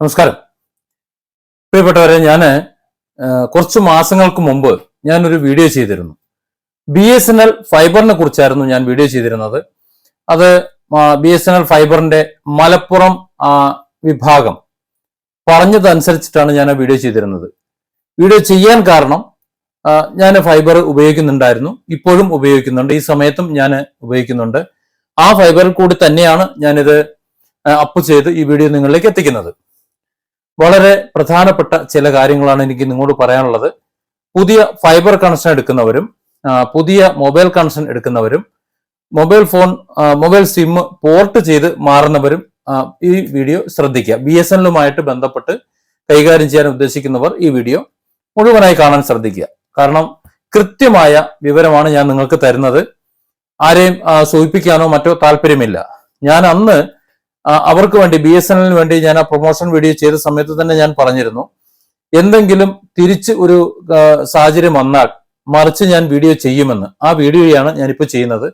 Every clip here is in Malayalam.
നമസ്കാരം. പ്രിയപ്പെട്ടവരെ ഞാൻ കുറച്ച് മാസങ്ങൾക്ക് മുമ്പ് ഞാനൊരു വീഡിയോ ചെയ്തിരുന്നു. ബി എസ് എൻ എൽ ഫൈബറിനെ കുറിച്ചായിരുന്നു ഞാൻ വീഡിയോ ചെയ്തിരുന്നത്. അത് ബി എസ് എൻ എൽ ഫൈബറിന്റെ മലപ്പുറം വിഭാഗം പറഞ്ഞതനുസരിച്ചിട്ടാണ് ഞാൻ ആ വീഡിയോ ചെയ്തിരുന്നത്. വീഡിയോ ചെയ്യാൻ കാരണം ഞാൻ ഫൈബർ ഉപയോഗിക്കുന്നുണ്ടായിരുന്നു. ഇപ്പോഴും ഉപയോഗിക്കുന്നുണ്ട്. ഈ സമയത്തും ഞാൻ ഉപയോഗിക്കുന്നുണ്ട്. ആ ഫൈബറിൽ കൂടി തന്നെയാണ് ഞാനിത് അപ്പ് ചെയ്ത് ഈ വീഡിയോ നിങ്ങളിലേക്ക് എത്തിക്കുന്നത്. വളരെ പ്രധാനപ്പെട്ട ചില കാര്യങ്ങളാണ് എനിക്ക് നിങ്ങളോട് പറയാനുള്ളത്. പുതിയ ഫൈബർ കണക്ഷൻ എടുക്കുന്നവരും പുതിയ mobile connection എടുക്കുന്നവരും mobile phone mobile sim port ചെയ്ത് മാറുന്നവരും ഈ വീഡിയോ ശ്രദ്ധിക്കുക. ബി എസ് എല്ലുമായിട്ട് ബന്ധപ്പെട്ട് കൈകാര്യം ചെയ്യാൻ ഉദ്ദേശിക്കുന്നവർ ഈ വീഡിയോ മുഴുവനായി കാണാൻ ശ്രദ്ധിക്കുക. കാരണം കൃത്യമായ വിവരമാണ് ഞാൻ നിങ്ങൾക്ക് തരുന്നത്. ആരെയും സൂചിപ്പിക്കാനോ മറ്റോ താല്പര്യമില്ല. ഞാൻ അന്ന് അവർക്ക് വേണ്ടി ബി എസ് എൻ വേണ്ടി ഞാൻ ആ പ്രൊമോഷൻ വീഡിയോ ചെയ്ത സമയത്ത് തന്നെ ഞാൻ പറഞ്ഞിരുന്നു. എന്തെങ്കിലും തിരിച്ച് ഒരു സാഹചര്യം വന്നാൽ മറിച്ച് ഞാൻ വീഡിയോ ചെയ്യുമെന്ന്. ആ വീഡിയോയാണ് ഞാനിപ്പോൾ ചെയ്യുന്നത്.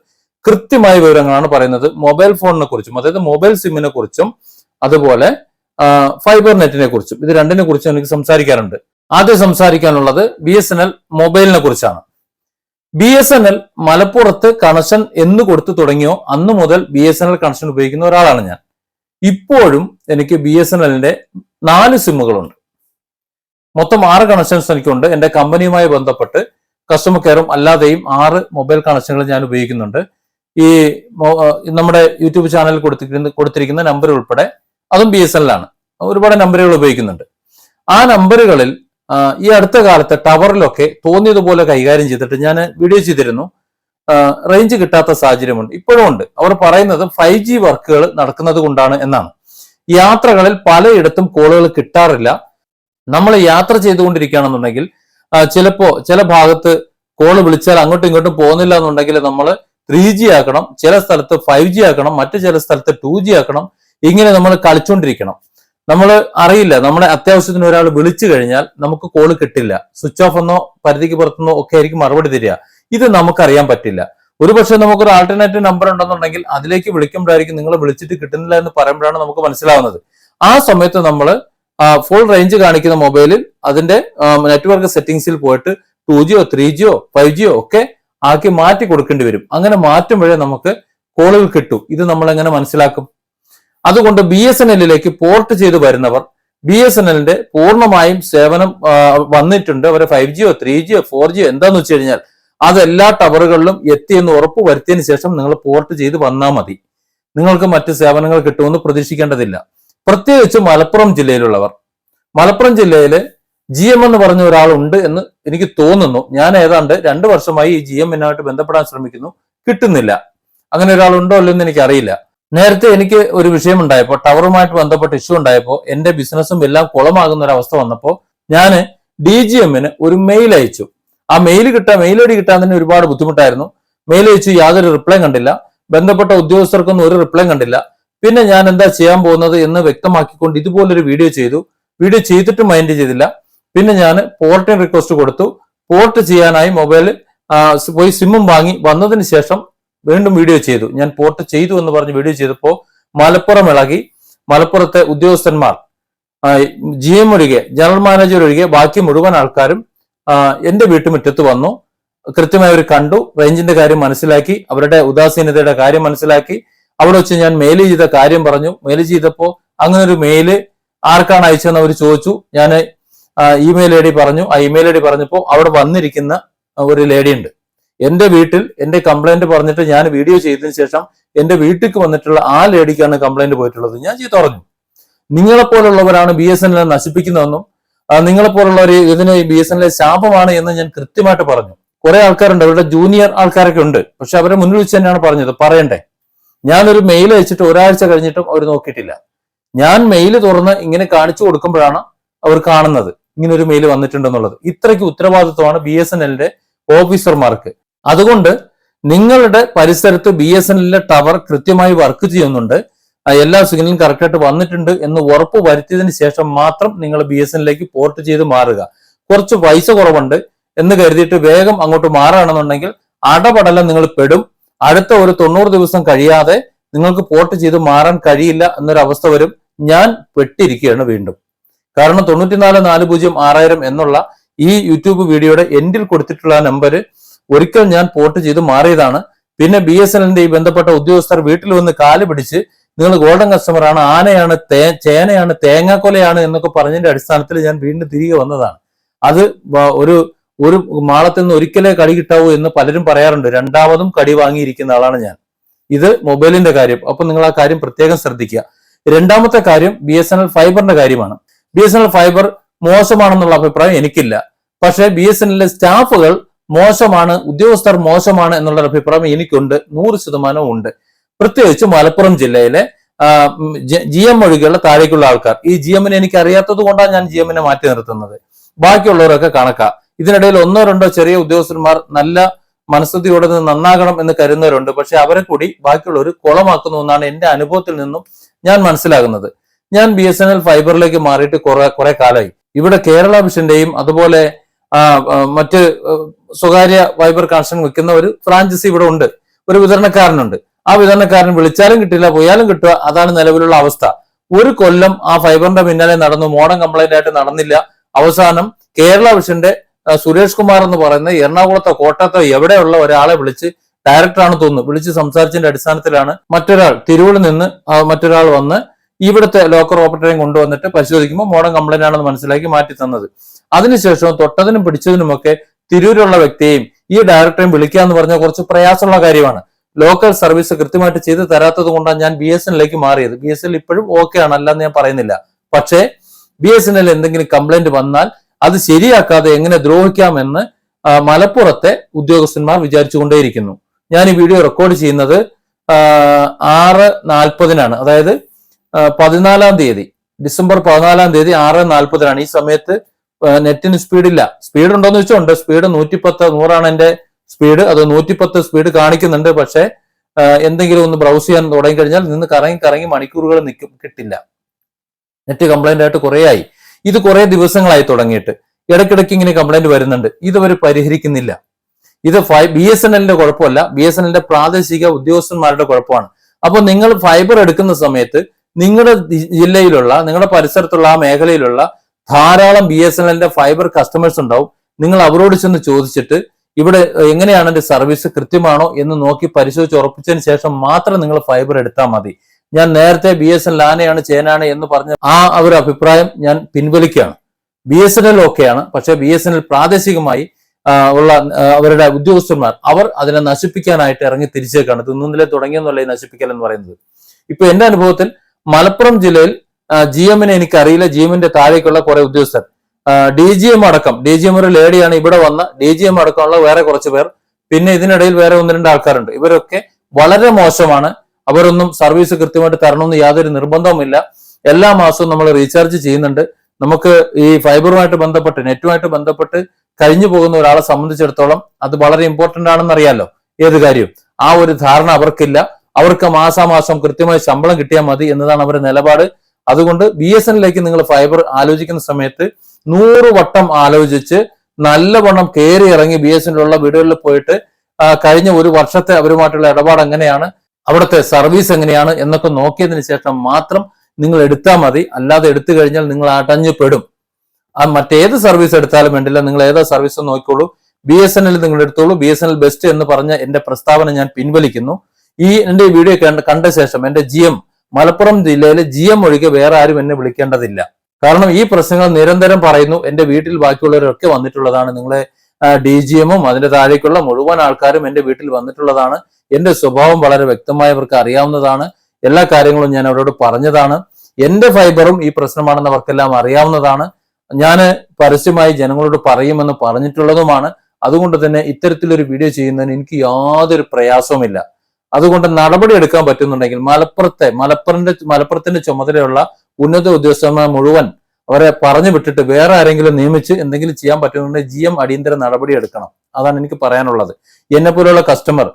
കൃത്യമായ വിവരങ്ങളാണ് പറയുന്നത്. മൊബൈൽ ഫോണിനെ കുറിച്ചും അതായത് മൊബൈൽ സിമ്മിനെ കുറിച്ചും അതുപോലെ ഫൈബർ നെറ്റിനെ കുറിച്ചും ഇത് രണ്ടിനെ കുറിച്ചും എനിക്ക് സംസാരിക്കാറുണ്ട് ആദ്യം സംസാരിക്കാനുള്ളത് ബി എസ് എൻ എൽ മൊബൈലിനെ കുറിച്ചാണ്. ബി എസ് എൻ എൽ മലപ്പുറത്ത് കണക്ഷൻ എന്ന് കൊടുത്തു തുടങ്ങിയോ അന്ന് മുതൽ B S N L connection ഉപയോഗിക്കുന്ന ഒരാളാണ് ഞാൻ. ഇപ്പോഴും എനിക്ക് ബി എസ് എൻ എല്ലിന്റെ നാല് സിമ്മുകളുണ്ട്. മൊത്തം ആറ് കണക്ഷൻസ് എനിക്കുണ്ട്. എന്റെ കമ്പനിയുമായി ബന്ധപ്പെട്ട് കസ്റ്റമർ കെയറും അല്ലാതെയും ആറ് മൊബൈൽ കണക്ഷനുകൾ ഞാൻ ഉപയോഗിക്കുന്നുണ്ട്. ഈ നമ്മുടെ യൂട്യൂബ് ചാനലിൽ കൊടുത്തിരിക്കുന്ന കൊടുത്തിരിക്കുന്ന നമ്പർ ഉൾപ്പെടെ അതും ബി എസ് എല്ലാണ്. ഒരുപാട് നമ്പറുകൾ ഉപയോഗിക്കുന്നുണ്ട്. ആ നമ്പറുകളിൽ ഈ അടുത്ത കാലത്ത് ടവറിലൊക്കെ തോന്നിയതുപോലെ കൈകാര്യം ചെയ്തിട്ട് ഞാൻ വീഡിയോ ചെയ്തിരുന്നു. റേഞ്ച് കിട്ടാത്ത സാഹചര്യമുണ്ട്. ഇപ്പോഴും ഉണ്ട്. അവർ പറയുന്നത് ഫൈവ് ജി വർക്കുകൾ നടക്കുന്നത് കൊണ്ടാണ് എന്നാണ്. യാത്രകളിൽ പലയിടത്തും കോളുകൾ കിട്ടാറില്ല. നമ്മൾ യാത്ര ചെയ്തുകൊണ്ടിരിക്കുകയാണെന്നുണ്ടെങ്കിൽ ചിലപ്പോ ചില ഭാഗത്ത് കോൾ വിളിച്ചാൽ അങ്ങോട്ടും ഇങ്ങോട്ടും പോകുന്നില്ല എന്നുണ്ടെങ്കിൽ നമ്മൾ ത്രീ ജി ആക്കണം. ചില സ്ഥലത്ത് ഫൈവ് ജി ആക്കണം. മറ്റു ചില സ്ഥലത്ത് ടു ജി ആക്കണം. ഇങ്ങനെ നമ്മൾ കളിച്ചുകൊണ്ടിരിക്കണം നമ്മൾ അറിയില്ല. നമ്മുടെ അത്യാവശ്യത്തിന് ഒരാൾ വിളിച്ചു കഴിഞ്ഞാൽ നമുക്ക് കോൾ കിട്ടില്ല. സ്വിച്ച് ഓഫ് എന്നോ പരിധിക്ക് പുറത്തുനിന്നോ ഒക്കെ ആയിരിക്കും മറുപടി തരിക. ഇത് നമുക്കറിയാൻ പറ്റില്ല. ഒരുപക്ഷെ നമുക്കൊരു ആൾട്ടർനേറ്റീവ് നമ്പർ ഉണ്ടെന്നുണ്ടെങ്കിൽ അതിലേക്ക് വിളിക്കുമ്പോഴായിരിക്കും നിങ്ങൾ വിളിച്ചിട്ട് കിട്ടുന്നില്ല എന്ന് പറയുമ്പോഴാണ് നമുക്ക് മനസ്സിലാവുന്നത്. ആ സമയത്ത് നമ്മൾ ഫുൾ റേഞ്ച് കാണിക്കുന്ന മൊബൈലിൽ അതിന്റെ നെറ്റ്വർക്ക് സെറ്റിംഗ്സിൽ പോയിട്ട് two G three G five G ഒക്കെ ആക്കി മാറ്റി കൊടുക്കേണ്ടി വരും. അങ്ങനെ മാറ്റുമ്പോഴേ നമുക്ക് കോളുകൾ കിട്ടും. ഇത് നമ്മൾ എങ്ങനെ മനസ്സിലാക്കും? അതുകൊണ്ട് ബി എസ് എൻ എല്ലിലേക്ക് പോർട്ട് ചെയ്ത് വരുന്നവർ ബി എസ് എൻ എല്ലിന്റെ പൂർണമായും സേവനം വന്നിട്ടുണ്ട്. അവരെ five G three G four G എന്താന്ന് വെച്ച് കഴിഞ്ഞാൽ അത് എല്ലാ ടവറുകളിലും എത്തിയെന്ന് ഉറപ്പ് വരുത്തിയതിനു ശേഷം നിങ്ങൾ പോർട്ട് ചെയ്ത് വന്നാൽ മതി. നിങ്ങൾക്ക് മറ്റ് സേവനങ്ങൾ കിട്ടുമെന്ന് പ്രതീക്ഷിക്കേണ്ടതില്ല. പ്രത്യേകിച്ച് മലപ്പുറം ജില്ലയിലുള്ളവർ. മലപ്പുറം ജില്ലയിൽ ജി എം എന്ന് പറഞ്ഞ ഒരാളുണ്ട് എന്ന് എനിക്ക് തോന്നുന്നു. ഞാൻ ഏതാണ്ട് രണ്ട് വർഷമായി ഈ ജി എമ്മിനായിട്ട് ബന്ധപ്പെടാൻ ശ്രമിക്കുന്നു. കിട്ടുന്നില്ല. അങ്ങനെ ഒരാളുണ്ടോ അല്ലെന്ന് എനിക്ക് അറിയില്ല നേരത്തെ എനിക്ക് ഒരു വിഷയം ഉണ്ടായപ്പോൾ ടവറുമായിട്ട് ബന്ധപ്പെട്ട ഇഷ്യൂ ഉണ്ടായപ്പോൾ എന്റെ ബിസിനസ്സും എല്ലാം കുളമാകുന്ന ഒരു അവസ്ഥ വന്നപ്പോൾ ഞാൻ ഡി ജി എമ്മിന് ഒരു മെയിൽ അയച്ചു. ആ മെയിൽ കിട്ടാൻ മെയിൽ ഐ ഡി കിട്ടാൻ തന്നെ ഒരുപാട് ബുദ്ധിമുട്ടായിരുന്നു. മെയിൽ അയച്ച് യാതൊരു റിപ്ലൈ കണ്ടില്ല. ബന്ധപ്പെട്ട ഉദ്യോഗസ്ഥർക്കൊന്നും ഒരു റിപ്ലൈ കണ്ടില്ല. പിന്നെ ഞാൻ എന്താ ചെയ്യാൻ പോകുന്നത് എന്ന് വ്യക്തമാക്കിക്കൊണ്ട് ഇതുപോലൊരു വീഡിയോ ചെയ്തു. വീഡിയോ ചെയ്തിട്ട് മൈൻഡ് ചെയ്തില്ല. പിന്നെ ഞാൻ പോർട്ടിംഗ് റിക്വസ്റ്റ് കൊടുത്തു. പോർട്ട് ചെയ്യാനായി മൊബൈൽ പോയി സിമ്മും വാങ്ങി. വന്നതിന് ശേഷം വീണ്ടും വീഡിയോ ചെയ്തു. ഞാൻ പോർട്ട് ചെയ്തു എന്ന് പറഞ്ഞ് വീഡിയോ ചെയ്തപ്പോൾ മലപ്പുറം ഇളകി. മലപ്പുറത്തെ ഉദ്യോഗസ്ഥന്മാർ ജി എം ഒഴികെ ജനറൽ മാനേജർ ഒഴികെ ബാക്കി മുഴുവൻ ആൾക്കാരും എന്റെ വീട്ടുമുറ്റത്ത് വന്നു. കൃത്യമായി അവർ കണ്ടു. റേഞ്ചിന്റെ കാര്യം മനസ്സിലാക്കി. അവരുടെ ഉദാസീനതയുടെ കാര്യം മനസ്സിലാക്കി. അവിടെ വെച്ച് ഞാൻ മെയിൽ ചെയ്ത കാര്യം പറഞ്ഞു. മെയിൽ ചെയ്തപ്പോൾ അങ്ങനെ ഒരു മെയിൽ ആർക്കാണ് അയച്ചതെന്ന് അവർ ചോദിച്ചു. ഞാൻ ഇമെയിൽ ഐ ഡി പറഞ്ഞു. ആ ഇമെയിൽ ഐ ഡി പറഞ്ഞപ്പോൾ അവിടെ വന്നിരിക്കുന്ന ഒരു ലേഡി ഉണ്ട്. എന്റെ വീട്ടിൽ എന്റെ കംപ്ലൈന്റ് പറഞ്ഞിട്ട് ഞാൻ വീഡിയോ ചെയ്തതിനു ശേഷം എന്റെ വീട്ടിലേക്ക് വന്നിട്ടുള്ള ആ ലേഡിക്കാണ് കംപ്ലൈന്റ് പോയിട്ടുള്ളത്. ഞാൻ ചീത്ത പറഞ്ഞു നിങ്ങളെപ്പോലുള്ളവരാണ് ബി എസ് എൻ എൽ നശിപ്പിക്കുന്നതെന്നും ആ, നിങ്ങളെപ്പോലുള്ളവർ ഇതിന് ബി എസ് എൻ ശാപമാണ് എന്ന് ഞാൻ കൃത്യമായിട്ട് പറഞ്ഞു. കുറെ ആൾക്കാരുണ്ട് അവരുടെ ജൂനിയർ ആൾക്കാരൊക്കെ ഉണ്ട്. പക്ഷെ അവരെ മുന്നിൽ വെച്ച് തന്നെയാണ് പറഞ്ഞത്. പറയണ്ടേ? ഞാനൊരു മെയിൽ അയച്ചിട്ട് ഒരാഴ്ച കഴിഞ്ഞിട്ടും അവർ നോക്കിയിട്ടില്ല. ഞാൻ മെയിൽ തുറന്ന് ഇങ്ങനെ കാണിച്ചു കൊടുക്കുമ്പോഴാണ് അവർ കാണുന്നത്. ഇങ്ങനെ ഒരു മെയിൽ വന്നിട്ടുണ്ടെന്നുള്ളത്. ഇത്രയ്ക്ക് ഉത്തരവാദിത്വമാണ് ബി എസ് എൻ എല്ലിന്റെ ഓഫീസർമാർക്ക്. അതുകൊണ്ട് നിങ്ങളുടെ പരിസരത്ത് ബി എസ് എൻ എല്ലിന്റെ ടവർ കൃത്യമായി വർക്ക് ചെയ്യുന്നുണ്ട്. എല്ലാ സിഗ്നലും കറക്റ്റായിട്ട് വന്നിട്ടുണ്ട് എന്ന് ഉറപ്പ് വരുത്തിയതിന് ശേഷം മാത്രം നിങ്ങൾ ബി എസ് എന്നിലേക്ക് പോർട്ട് ചെയ്ത് മാറുക. കുറച്ച് പൈസ കുറവുണ്ട് എന്ന് കരുതിയിട്ട് വേഗം അങ്ങോട്ട് മാറുകയാണെന്നുണ്ടെങ്കിൽ അടപടലം നിങ്ങൾ പെടും. അടുത്ത ഒരു തൊണ്ണൂറ് ദിവസം കഴിയാതെ നിങ്ങൾക്ക് പോർട്ട് ചെയ്ത് മാറാൻ കഴിയില്ല എന്നൊരു അവസ്ഥ വരും. ഞാൻ പെട്ടിരിക്കുകയാണ് വീണ്ടും. കാരണം തൊണ്ണൂറ്റിനാല് നാല് പൂജ്യം ആറായിരം എന്നുള്ള ഈ യൂട്യൂബ് വീഡിയോയുടെ എൻഡിൽ കൊടുത്തിട്ടുള്ള നമ്പർ ഒരിക്കൽ ഞാൻ പോർട്ട് ചെയ്ത് മാറിയതാണ്. പിന്നെ ബി എസ് എല്ലിന്റെ ഈ ബന്ധപ്പെട്ട ഉദ്യോഗസ്ഥർ വീട്ടിൽ വന്ന് കാൽ പിടിച്ച് നിങ്ങൾ ഗോൾഡൻ കസ്റ്റമർ ആണ് ആനയാണ് തേ ചേനയാണ് തേങ്ങാക്കൊലയാണ് എന്നൊക്കെ പറഞ്ഞതിന്റെ അടിസ്ഥാനത്തിൽ ഞാൻ വീണ്ടും തിരികെ വന്നതാണ്. അത് ഒരു ഒരു മാളത്തിൽ നിന്ന് ഒരിക്കലേ കടി കിട്ടാവൂ എന്ന് പലരും പറയാറുണ്ട്. രണ്ടാമതും കടി വാങ്ങിയിരിക്കുന്ന ആളാണ് ഞാൻ. ഇത് മൊബൈലിന്റെ കാര്യം. അപ്പൊ നിങ്ങൾ ആ കാര്യം പ്രത്യേകം ശ്രദ്ധിക്കുക. രണ്ടാമത്തെ കാര്യം ബി എസ് എൻ എൽ ഫൈബറിന്റെ കാര്യമാണ്. B S N L fibre മോശമാണെന്നുള്ള അഭിപ്രായം എനിക്കില്ല. പക്ഷേ ബി എസ് എൻ എല്ലിലെ സ്റ്റാഫുകൾ മോശമാണ് ഉദ്യോഗസ്ഥർ മോശമാണ് എന്നുള്ള അഭിപ്രായം എനിക്കുണ്ട്. നൂറ് ശതമാനവും ഉണ്ട്. പ്രത്യേകിച്ച് മലപ്പുറം ജില്ലയിലെ ജി എം ഒഴികെയുള്ള താഴേക്കുള്ള ആൾക്കാർ. ഈ ജി എമ്മിനെ എനിക്ക് അറിയാത്തത് കൊണ്ടാണ് ഞാൻ ജി എമ്മിനെ മാറ്റി നിർത്തുന്നത്. ബാക്കിയുള്ളവരൊക്കെ കണക്കാ. ഇതിനിടയിൽ ഒന്നോ രണ്ടോ ചെറിയ ഉദ്യോഗസ്ഥന്മാർ നല്ല മനസ്സുദ്ധിയോടെ നിന്ന് നന്നാകണം എന്ന് കരുതുന്നവരുണ്ട്. പക്ഷെ അവരെ കൂടി ബാക്കിയുള്ളവർ കുളമാക്കുന്നു എന്നാണ് എന്റെ അനുഭവത്തിൽ നിന്നും ഞാൻ മനസ്സിലാകുന്നത്. ഞാൻ ബി എസ് എൻ എൽ ഫൈബറിലേക്ക് മാറിയിട്ട് കുറെ കുറെ കാലമായി. ഇവിടെ കേരള വിഷന്റെയും അതുപോലെ മറ്റ് സ്വകാര്യ ഫൈബർ കണക്ഷൻ വെക്കുന്ന ഒരു ഫ്രാഞ്ചൈസി ഇവിടെ ഉണ്ട്. ഒരു വിതരണക്കാരനുണ്ട്. ആ വിതരണക്കാരൻ വിളിച്ചാലും കിട്ടില്ല പോയാലും കിട്ടുക അതാണ് നിലവിലുള്ള അവസ്ഥ. ഒരു കൊല്ലം ആ ഫൈബറിന്റെ പിന്നാലെ നടന്നു മോഡം കംപ്ലൈന്റ് ആയിട്ട് നടന്നില്ല. അവസാനം കേരള വിഷന്റെ സുരേഷ് കുമാർ എന്ന് പറയുന്ന എറണാകുളത്തോ കോട്ടയത്തോ എവിടെയുള്ള ഒരാളെ വിളിച്ച് ഡയറക്ടറാണ് തോന്നുന്നു. വിളിച്ച് സംസാരിച്ചതിന്റെ അടിസ്ഥാനത്തിലാണ് മറ്റൊരാൾ തിരുവിൽ നിന്ന് മറ്റൊരാൾ വന്ന് ഇവിടുത്തെ ലോക്കർ ഓപ്പറേറ്ററെയും കൊണ്ടുവന്നിട്ട് പരിശോധിക്കുമ്പോൾ മോഡം കംപ്ലൈന്റ് ആണെന്ന് മനസ്സിലാക്കി മാറ്റി തന്നത്. അതിനുശേഷം തൊട്ടതിനും പിടിച്ചതിനുമൊക്കെ തിരൂരുള്ള വ്യക്തിയെയും ഈ ഡയറക്ടറെയും വിളിക്കുക എന്ന് പറഞ്ഞാൽ കുറച്ച് പ്രയാസമുള്ള കാര്യമാണ്. ലോക്കൽ സർവീസ് കൃത്യമായിട്ട് ചെയ്ത് തരാത്തത് കൊണ്ടാണ് ഞാൻ ബി എസ് എന്നിലേക്ക് മാറിയത്. ബി എസ് എൻ ഇപ്പോഴും ഓക്കെ ആണ് അല്ലെന്ന് ഞാൻ പറയുന്നില്ല. പക്ഷേ ബി എസ് എൻ എൽ എന്തെങ്കിലും കംപ്ലൈന്റ് വന്നാൽ അത് ശരിയാക്കാതെ എങ്ങനെ ദ്രോഹിക്കാമെന്ന് മലപ്പുറത്തെ ഉദ്യോഗസ്ഥന്മാർ വിചാരിച്ചുകൊണ്ടേയിരിക്കുന്നു. ഞാൻ ഈ വീഡിയോ റെക്കോർഡ് ചെയ്യുന്നത് ആറ് നാൽപ്പതിനാണ്. അതായത് പതിനാലാം തീയതി ഡിസംബർ പതിനാലാം തീയതി ആറ് നാൽപ്പതിനാണ്. ഈ സമയത്ത് നെറ്റിന് സ്പീഡ് ഇല്ല. സ്പീഡ് ഉണ്ടോന്ന് വെച്ചാൽ ഉണ്ട്. സ്പീഡ് നൂറ്റിപ്പത്ത് നൂറാണ് എന്റെ സ്പീഡ് അത് നൂറ്റിപ്പത്ത് സ്പീഡ് കാണിക്കുന്നുണ്ട് പക്ഷെ എന്തെങ്കിലും ഒന്ന് ബ്രൗസ് ചെയ്യാൻ തുടങ്ങി കഴിഞ്ഞാൽ നിന്ന് കറങ്ങി കറങ്ങി മണിക്കൂറുകൾ നിൽക്കും കിട്ടില്ല. നെറ്റ് കംപ്ലൈന്റ് ആയിട്ട് കുറേ ആയി ഇത് കുറെ ദിവസങ്ങളായി തുടങ്ങിയിട്ട്. ഇടയ്ക്കിടയ്ക്ക് ഇങ്ങനെ കംപ്ലൈന്റ് വരുന്നുണ്ട്. ഇതുവരെ പരിഹരിക്കുന്നില്ല. ഇത് ഫൈ ബി എസ് എൻ എല്ലിന്റെ കുഴപ്പമല്ല. ബി എസ് എൻ എല്ലിന്റെ പ്രാദേശിക ഉദ്യോഗസ്ഥന്മാരുടെ കുഴപ്പമാണ്. അപ്പോൾ നിങ്ങൾ ഫൈബർ എടുക്കുന്ന സമയത്ത് നിങ്ങളുടെ ജില്ലയിലുള്ള നിങ്ങളുടെ പരിസരത്തുള്ള ആ മേഖലയിലുള്ള ധാരാളം ബി എസ് എൻ എല്ലിന്റെ ഫൈബർ കസ്റ്റമേഴ്സ് ഉണ്ടാവും. നിങ്ങൾ അവരോട് ചെന്ന് ചോദിച്ചിട്ട് ഇവിടെ എങ്ങനെയാണ് എന്റെ സർവീസ് കൃത്യമാണോ എന്ന് നോക്കി പരിശോധിച്ച് ഉറപ്പിച്ചതിന് ശേഷം മാത്രം നിങ്ങൾ ഫൈബർ എടുത്താൽ മതി. ഞാൻ നേരത്തെ ബി എസ് എൻ ആനയാണ് ചേനാണ് എന്ന് പറഞ്ഞ ആ ഒരു അഭിപ്രായം ഞാൻ പിൻവലിക്കുകയാണ്. ബി എസ് എൻ എൽ ഓക്കെയാണ് പക്ഷെ ബി എസ് എൻ എൽ പ്രാദേശികമായി ഉള്ള അവരുടെ ഉദ്യോഗസ്ഥന്മാർ അവർ അതിനെ നശിപ്പിക്കാനായിട്ട് ഇറങ്ങി തിരിച്ചേക്കാണ്. തിന്നുന്നിലെ തുടങ്ങിയെന്നുള്ള ഈ നശിപ്പിക്കൽ എന്ന് പറയുന്നത്. ഇപ്പൊ എന്റെ അനുഭവത്തിൽ മലപ്പുറം ജില്ലയിൽ ജി എമ്മിനെ എനിക്കറിയില്ല. ജി എമ്മിന്റെ താഴേക്കുള്ള കുറെ ഉദ്യോഗസ്ഥർ. ഡി ജി എം അടക്കം. ഡി ജി എം ഒരു ലേഡിയാണ് ഇവിടെ വന്ന ഡി ജി എം അടക്കമുള്ള വേറെ കുറച്ച് പേർ. പിന്നെ ഇതിനിടയിൽ വേറെ ഒന്ന് രണ്ട് ആൾക്കാരുണ്ട്. ഇവരൊക്കെ വളരെ മോശമാണ്. അവരൊന്നും സർവീസ് കൃത്യമായിട്ട് തരണമെന്ന് യാതൊരു നിർബന്ധവുമില്ല. എല്ലാ മാസവും നമ്മൾ റീചാർജ് ചെയ്യുന്നുണ്ട്. നമുക്ക് ഈ ഫൈബറുമായിട്ട് ബന്ധപ്പെട്ട് നെറ്റുമായിട്ട് ബന്ധപ്പെട്ട് കഴിഞ്ഞു പോകുന്ന ഒരാളെ സംബന്ധിച്ചിടത്തോളം അത് വളരെ ഇമ്പോർട്ടന്റ് ആണെന്ന് അറിയാലോ. ഏത് കാര്യവും ആ ഒരു ധാരണ അവർക്കില്ല. അവർക്ക് മാസാമാസം കൃത്യമായി ശമ്പളം കിട്ടിയാൽ മതി എന്നതാണ് അവരുടെ നിലപാട്. അതുകൊണ്ട് ബി എസ് എന്നിലേക്ക് നിങ്ങൾ ഫൈബർ ആലോചിക്കുന്ന സമയത്ത് നൂറ് വട്ടം ആലോചിച്ച് നല്ലവണ്ണം കയറി ഇറങ്ങി ബി എസ് എന്നിലുള്ള വീടുകളിൽ പോയിട്ട് കഴിഞ്ഞ ഒരു വർഷത്തെ അവരുമായിട്ടുള്ള ഇടപാട് എങ്ങനെയാണ് അവിടുത്തെ സർവീസ് എങ്ങനെയാണ് എന്നൊക്കെ നോക്കിയതിന് ശേഷം മാത്രം നിങ്ങൾ എടുത്താൽ മതി. അല്ലാതെ എടുത്തു കഴിഞ്ഞാൽ നിങ്ങൾ അടഞ്ഞു പെടും. ആ മറ്റേത് സർവീസ് എടുത്താലും വേണ്ടില്ല. നിങ്ങൾ ഏതാ സർവീസ് നോക്കിക്കോളൂ. ബി എസ് എൻ എൽ നിങ്ങൾ എടുത്തോളൂ. B S N L best എന്ന് പറഞ്ഞ എന്റെ പ്രസ്താവന ഞാൻ പിൻവലിക്കുന്നു. ഈ എന്റെ വീഡിയോ കണ്ട ശേഷം എന്റെ ജി എം മലപ്പുറം ജില്ലയിലെ ജി എം ഒഴികെ വേറെ ആരും എന്നെ വിളിക്കേണ്ടതില്ല. കാരണം ഈ പ്രശ്നങ്ങൾ നിരന്തരം പറയുന്നു. എന്റെ വീട്ടിൽ ബാക്കിയുള്ളവരൊക്കെ വന്നിട്ടുള്ളതാണ്. നിങ്ങളെ ഡി ജി എമ്മും അതിന്റെ താഴേക്കുള്ള മുഴുവൻ ആൾക്കാരും എന്റെ വീട്ടിൽ വന്നിട്ടുള്ളതാണ്. എന്റെ സ്വഭാവം വളരെ വ്യക്തമായവർക്ക് അറിയാവുന്നതാണ്. എല്ലാ കാര്യങ്ങളും ഞാൻ അവരോട് പറഞ്ഞതാണ്. എന്റെ ഫൈബറും ഈ പ്രശ്നമാണെന്ന് അവർക്കെല്ലാം അറിയാവുന്നതാണ്. ഞാൻ പരസ്യമായി ജനങ്ങളോട് പറയുമെന്ന് പറഞ്ഞിട്ടുള്ളതുമാണ്. അതുകൊണ്ട് തന്നെ ഇത്തരത്തിലൊരു വീഡിയോ ചെയ്യുന്നതിന് എനിക്ക് യാതൊരു പ്രയാസവുമില്ല. അതുകൊണ്ട് നടപടി എടുക്കാൻ പറ്റുന്നുണ്ടെങ്കിൽ മലപ്പുറത്തെ മലപ്പുറത്തിന്റെ മലപ്പുറത്തിന്റെ ചുമതലയുള്ള ഉന്നത ഉദ്യോഗസ്ഥന്മാർ മുഴുവൻ അവരെ പറഞ്ഞു വിട്ടിട്ട് വേറെ ആരെങ്കിലും നിയമിച്ച് എന്തെങ്കിലും ചെയ്യാൻ പറ്റുന്നുണ്ടെങ്കിൽ ജി എം അടിയന്തര നടപടി എടുക്കണം. അതാണ് എനിക്ക് പറയാനുള്ളത്. എന്നെ പോലെയുള്ള കസ്റ്റമർ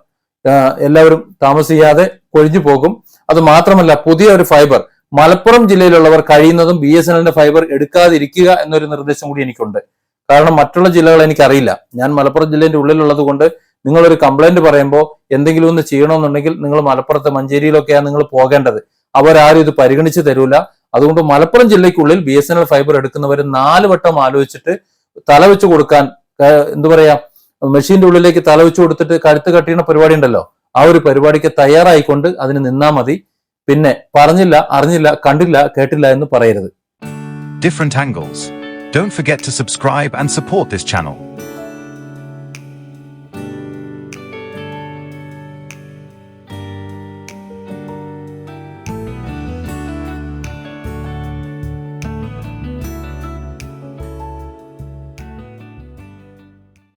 എല്ലാവരും താമസിയാതെ കൊഴിഞ്ഞു പോകും. അത് മാത്രമല്ല പുതിയ ഒരു ഫൈബർ മലപ്പുറം ജില്ലയിലുള്ളവർ കഴിയുന്നതും ബി എസ് എൻ എല്ലിന്റെ ഫൈബർ എടുക്കാതിരിക്കുക എന്നൊരു നിർദ്ദേശം കൂടി എനിക്കുണ്ട്. കാരണം മറ്റുള്ള ജില്ലകൾ എനിക്കറിയില്ല. ഞാൻ മലപ്പുറം ജില്ലയുടെ ഉള്ളിലുള്ളത് കൊണ്ട് നിങ്ങളൊരു കംപ്ലൈന്റ് പറയുമ്പോൾ എന്തെങ്കിലും ഒന്ന് ചെയ്യണമെന്നുണ്ടെങ്കിൽ നിങ്ങൾ മലപ്പുറത്ത് മഞ്ചേരിയിലൊക്കെയാണ് നിങ്ങൾ പോകേണ്ടത്. അവരാരും ഇത് പരിഗണിച്ച് തരൂല. അതുകൊണ്ട് Malappuram ജില്ലയ്ക്കുള്ളിൽ B S N L fibre എടുക്കുന്നവർ നാല് വട്ടം ആലോചിച്ചിട്ട് തലവെച്ച് കൊടുക്കാൻ എന്താ പറയാ മെഷീന്റെ ഉള്ളിലേക്ക് തലവെച്ച് കൊടുത്തിട്ട് കഴുത്ത് കട്ടിയുന്ന പരിപാടി ഉണ്ടല്ലോ? ആ ഒരു പരിപാടിക്ക് തയ്യാറായിക്കൊണ്ട് അതിന് നിന്നാ മതി. പിന്നെ പറഞ്ഞില്ല അറിഞ്ഞില്ല കണ്ടില്ല കേട്ടില്ല എന്ന് പറയരുത്. Different angles. Don't forget to subscribe and support this channel.